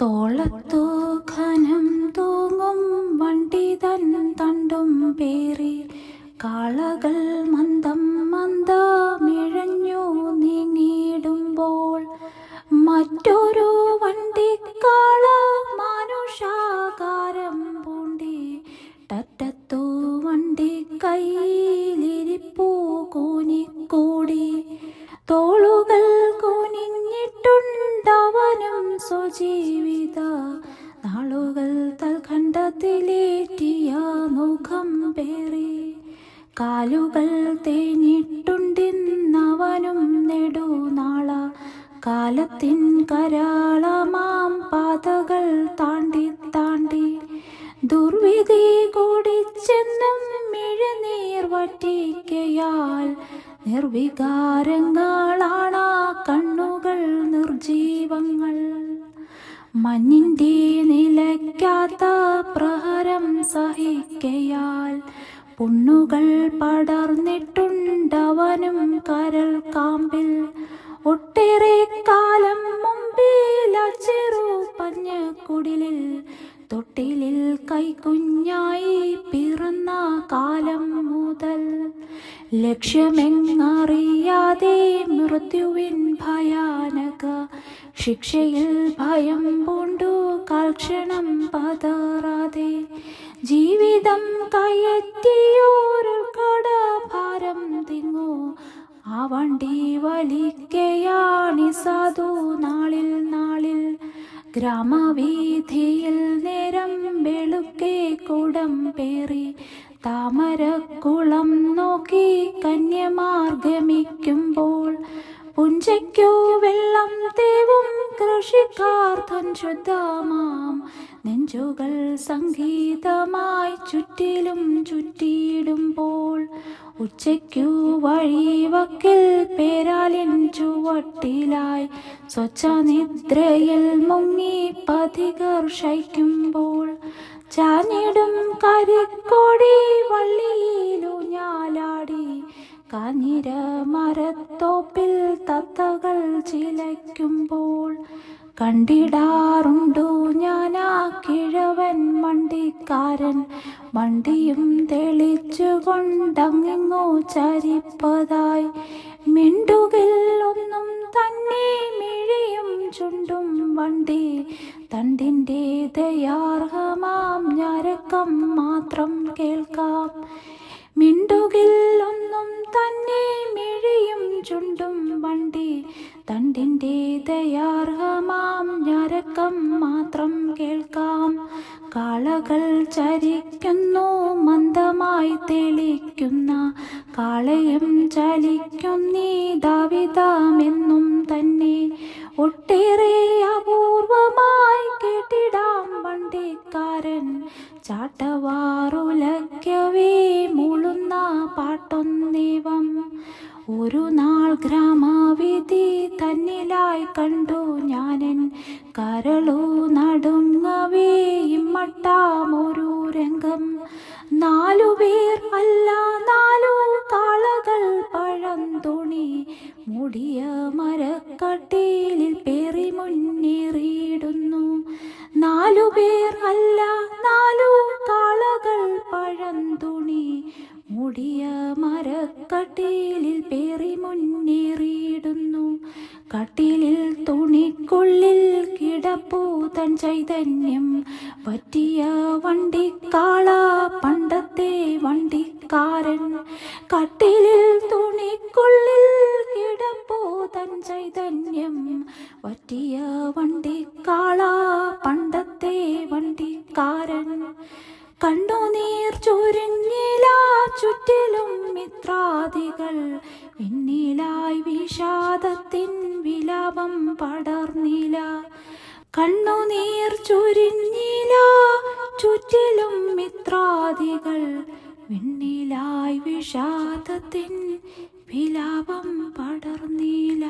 തോളത്തു ഖനം തൂങ്ങും വണ്ടി തൻ തണ്ടും പേറി കാളകൾ മന്ദം മന്ദമിഴഞ്ഞു നീങ്ങിയിടുമ്പോൾ മറ്റൊരു വണ്ടിക്കാള മാനുഷാകാരം പൂണ്ടി ടറ്റത്തു വണ്ടി കയ്യിലിരിപ്പൂ കൂനിക്കൂടി തോളുകൾ സ്വജീവിത നാളുകൾ തൽഖണ്ഡത്തിലേറ്റിയ മുഖം പേറി. കാലുകൾ തേഞ്ഞിട്ടുണ്ടിന്നവനും നെടുനാള കാലത്തിൻ കരാളമാം പാതകൾ താണ്ടി താണ്ടി. ദുർവിധി കൂടിച്ചെന്നും മിഴുനീർ വറ്റിക്കയാൽ. നിർവികാരങ്ങളാണ് കണ്ണുകൾ നിർജീവങ്ങൾ. മഞ്ഞിന്റെ നിലയ്ക്കാത്ത പ്രഹരം സഹിക്കയാൽ പുണ്ണുകൾ പടർന്നിട്ടുണ്ടവനും കരൾ കാമ്പിൽ. ഒട്ടേറെ കാലം മുമ്പിൽ ചെറു പഞ്ഞക്കുടിലിൽ തൊട്ടിലിൽ കൈക്കുഞ്ഞായി പിറന്ന കാലം മുതൽ. ലക്ഷ്യമെങ്ങറിയാതെ മൃത്യുവിൻ ഭയാനക ശിക്ഷയിൽ ഭയം പൂണ്ടു കാൽക്ഷണം പതറാതെ. ജീവിതം കയറ്റിയൊരു കടഭാരം തിങ്ങോ ആ വണ്ടി വലിക്കയാണി സാധു. നാളിൽ നാളിൽ ഗ്രാമവീഥിയിൽ നേരം വെളുക്കെ കുടം പേറി. താമരക്കുളം നോക്കി കന്യമാർഗമിക്കുമ്പോൾ പുഞ്ചയ്ക്കു വെള്ളം തേവും കൃഷിക്കാർ ശുദ്ധമാം നെഞ്ചുകൾ സംഗീതമായി ചുറ്റിലും ചുറ്റിയിടുമ്പോൾ ഉച്ചയ്ക്കു വഴിവക്കിൽ പേരാലിൻ ചുവട്ടിലായി സ്വച്ഛനിദ്രയിൽ മുങ്ങി പതികർ ശയിക്കുമ്പോൾ ചാഞ്ഞിടും കരിക്കോടി വള്ളിയിലൂഞ്ഞാലാടി കാഞ്ഞിര മരത്തോപ്പിൽ തത്തകൾ ചിലയ്ക്കുമ്പോൾ കണ്ടിടാറുണ്ടു ഞാനാ കിഴവൻ മണ്ടിക്കാരൻ. മണ്ടിയും തെളിച്ചു തെളിച്ചുകൊണ്ടങ്ങിങ്ങോ ചരിപ്പതായി. മിണ്ടുകിൽ ഒന്നും തന്നെ മിഴിയും ചുണ്ടും വണ്ടി. തണ്ടിന്റെ ദയാർഹമാം ഞരക്കം മാത്രം കേൾക്കാം. മിണ്ടുകിൽ തന്നെ മിഴിയും ചുണ്ടും വണ്ടി. തണ്ടിന്റെ ദയാർഹമാം ഞരക്കം മാത്രം കേൾക്കാം. കാളകൾ ചരിക്കുന്നു മന്ദമായി തെളിക്കുന്ന. കാളയും ചലിക്കുന്നീ ദാവിതാമെന്നും തന്നെ. ഒട്ടേറെ ഒരു നാൾ ഗ്രാമാവിധി തന്നിലായി കണ്ടു ഞാനൻ. കരളു നടുങ്ങവേ ഇമ്മട്ടാമൊരു രംഗം. നാലു പേർ അല്ല നാലു കാളകൾ പഴം തുണി മുടിയ മരക്കട്ടിയിൽ പേറി മുന്നേറിയിടുന്നു. നാലു പേർ അല്ല നാലു കാളകൾ പഴം തുണി മുടിയ മരക്കട്ടിലിൽ പേറി മുന്നേറിയിടുന്നു. കട്ടിലിൽ തുണിക്കുള്ളിൽ കിടപ്പൂ തൻ ചൈതന്യം പറ്റിയ വണ്ടിക്കാള പണ്ടത്തെ വണ്ടിക്കാരൻ. കട്ടിലിൽ തുണിക്കുള്ളിൽ കിടപ്പൂ തൻ ചൈതന്യം പറ്റിയ വണ്ടിക്കാള പണ്ടത്തെ വണ്ടിക്കാരൻ. കണ്ണുനീർ ചൊരിഞ്ഞില ചുറ്റിലും മിത്രാദികൾ. പിന്നിലായി വിഷാദത്തിൻ വിലാപം പടർന്നില. കണ്ണുനീർ ചൊരിഞ്ഞില ചുറ്റിലും മിത്രാദികൾ. വെണ്ണിലായി വിഷാദത്തിൻ വിലാപം പടർന്നില്ല